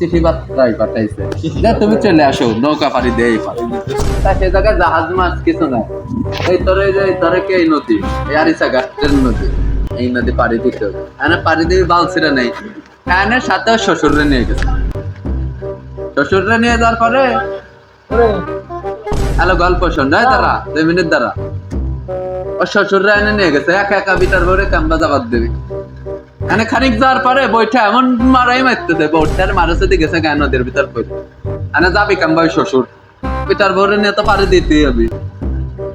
চিঠি পাঠাইছে। তুমি চলে আসো, নৌকা পাড়ি পাড়ি তা সে জায়গায় জাহাজ মাছ কিছু নাই। এই যে কে এই নদী? এই নদী। এই নদী পাড়ি দিতে পাড়ি দিয়ে নেই। সাথে ওর শ্বশুররে নিয়ে গেছে। শ্বশুররে নিয়ে যাওয়ার পরে? হ্যালো, গল্প শোন। নয় তারা দুই মিনিট দ্বারা ওর শ্বশুররা এনে নিয়ে গেছে। একা একা বিটার ভরে কাম্বা যাবার দেবে। এনে খানিক যাওয়ার পরে বইটা এমন মারাই মারতেছে বইটার মারছে গেছে গায়ে নদীর ভিতর পড়ে এনে যাবি কাম্বা ওই শ্বশুর বিটার ভরে নিয়ে তো পারে দিতেই হবে।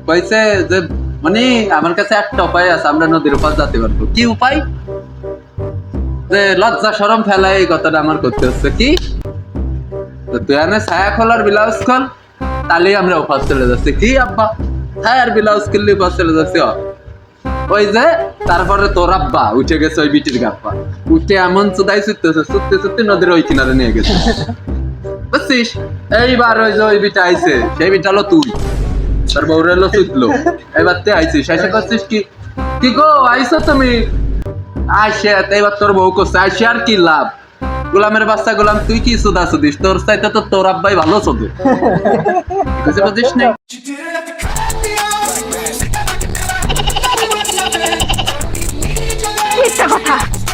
কইছে যে মানে আমার কাছে একটা উপায় আছে, আমরা নদীর উপর যেতে পারব। কি উপায়? যে লজ্জা সরম ফেলা এই কথাটা আমার করতে হচ্ছে। কি? তুই এনে ছায়া খোলার ব্লাউজ খোল, তাহলেই আমরা উপাস চলে যাচ্ছি। কি আব্বা? ছায়ার ব্লাউজ কিনলে উপাস চলে যাচ্ছি। ওই যে, তারপরে তোর আব্বা উঠে গেছে ওই বিটির গাপ্পা উঠে এমন চুদাই ছুটতেছে, ছুটতে ছুটতে নদীর ওই কিনারে নিয়ে গেছে। বুঝছিস? এইবার ওই যে ওই বিটা আইছে, সেই বিটা হলো তুই। তোর বউরে হলো ছুটলো। এবার তুই আইছিস। এসে করছিস কি? কি গো আইছো তুমি? আইসে এবার তোর বউ করছে, আইসে আর কি লাভ? গোলামের বাচ্চা গোলাম, তুই কি সুদা সুদিস তোর চাইতে তো তোর আব্বাই ভালো চোদে। না 分かっ。